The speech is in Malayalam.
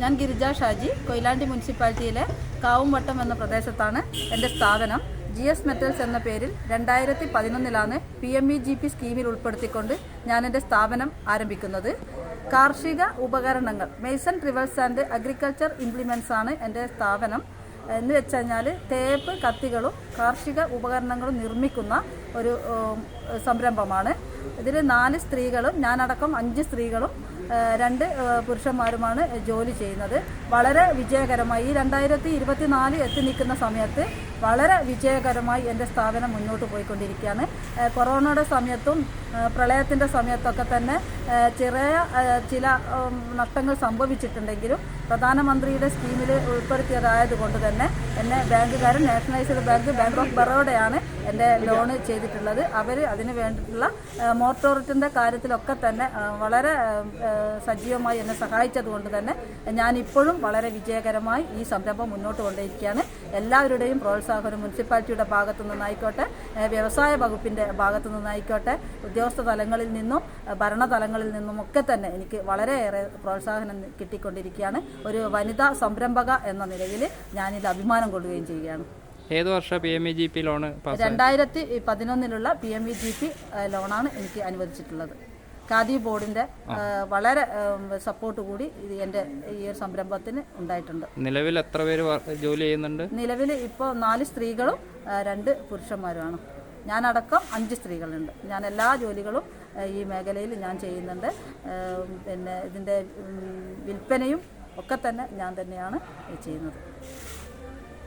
ഞാൻ ഗിരിജ ഷാജി കൊയിലാണ്ടി മുനിസിപ്പാലിറ്റിയിലെ കാവുംവട്ടം എന്ന പ്രദേശത്താണ് എന്റെ സ്ഥാപനം. ജി എസ് മെറ്റൽസ് എന്ന പേരിൽ രണ്ടായിരത്തി പതിനൊന്നിലാണ് P M E G P സ്കീമിൽ ഉൾപ്പെടുത്തിക്കൊണ്ട് ഞാൻ എന്റെ സ്ഥാപനം ആരംഭിക്കുന്നത്. കാർഷിക ഉപകരണങ്ങൾ Mason Rivers and Agriculture Implements ആണ് എന്റെ സ്ഥാപനം. എന്ന് വെച്ച് കഴിഞ്ഞാൽ തേപ്പ് കത്തികളും കാർഷിക ഉപകരണങ്ങളും നിർമ്മിക്കുന്ന ഒരു സംരംഭമാണ്. ഇതിൽ നാല് സ്ത്രീകളും ഞാനടക്കം അഞ്ച് സ്ത്രീകളും രണ്ട് പുരുഷന്മാരുമാണ് ജോലി ചെയ്യുന്നത്. വളരെ വിജയകരമായി ഈ രണ്ടായിരത്തി ഇരുപത്തിനാല് എത്തി നിൽക്കുന്ന സമയത്ത് വളരെ വിജയകരമായി എന്റെ സ്ഥാപനം മുന്നോട്ട് പോയിക്കൊണ്ടിരിക്കുകയാണ്. കൊറോണയുടെ സമയത്തും പ്രളയത്തിന്റെ സമയത്തൊക്കെ തന്നെ ചെറിയ ചില നഷ്ടങ്ങൾ സംഭവിച്ചിട്ടുണ്ടെങ്കിലും പ്രധാനമന്ത്രിയുടെ സ്കീമിൽ ഉൾപ്പെടുത്തിയതായതുകൊണ്ട് തന്നെ എന്നെ ബാങ്കുകാരൻ നാഷണലൈസ്ഡ് ബാങ്ക് ബാങ്ക് ഓഫ് ബറോഡയാണ് എന്റെ ലോണ് ചെയ്തിട്ടുള്ളത്. അവർ അതിന് വേണ്ടിയിട്ടുള്ള മോട്ടോറിറ്റിന്റെ കാര്യത്തിലൊക്കെ തന്നെ വളരെ സജീവമായി എന്നെ സഹായിച്ചതുകൊണ്ട് തന്നെ ഞാനിപ്പോഴും വളരെ വിജയകരമായി ഈ സംരംഭം മുന്നോട്ട് കൊണ്ടിരിക്കുകയാണ് എല്ലാവരുടെയും പ്രോത്സാഹനം മുനിസിപ്പാലിറ്റിയുടെ ഭാഗത്തു നിന്നായിക്കോട്ടെ വ്യവസായ വകുപ്പിന്റെ ഭാഗത്തു നിന്നായിക്കോട്ടെ ഉദ്യോഗസ്ഥ തലങ്ങളിൽ നിന്നും ഭരണതലങ്ങളിൽ നിന്നും ഒക്കെ തന്നെ എനിക്ക് വളരെയേറെ പ്രോത്സാഹനം കിട്ടിക്കൊണ്ടിരിക്കുകയാണ്. ഒരു വനിതാ സംരംഭക എന്ന നിലയിൽ ഞാനിത് അഭിമാനം കൊള്ളുകയും ചെയ്യുകയാണ്. ഏത് വർഷം P M E G P loan രണ്ടായിരത്തി പതിനൊന്നിലുള്ള P M V G P ലോണാണ് എനിക്ക് അനുവദിച്ചിട്ടുള്ളത്. ഖാദി ബോർഡിന്റെ വളരെ സപ്പോർട്ട് കൂടി ഇത് എന്റെ ഈ ഒരു സംരംഭത്തിന് ഉണ്ടായിട്ടുണ്ട്. നിലവിൽ എത്ര പേര് ജോലി ചെയ്യുന്നുണ്ട്? നിലവിൽ ഇപ്പോൾ നാല് സ്ത്രീകളും രണ്ട് പുരുഷന്മാരുമാണ്. ഞാനടക്കം അഞ്ച് സ്ത്രീകളുണ്ട്. ഞാൻ എല്ലാ ജോലികളും ഈ മേഖലയിൽ ഞാൻ ചെയ്യുന്നുണ്ട്. പിന്നെ ഇതിന്റെ വിൽപ്പനയും ഒക്കെ തന്നെ ഞാൻ തന്നെയാണ് ചെയ്യുന്നത്.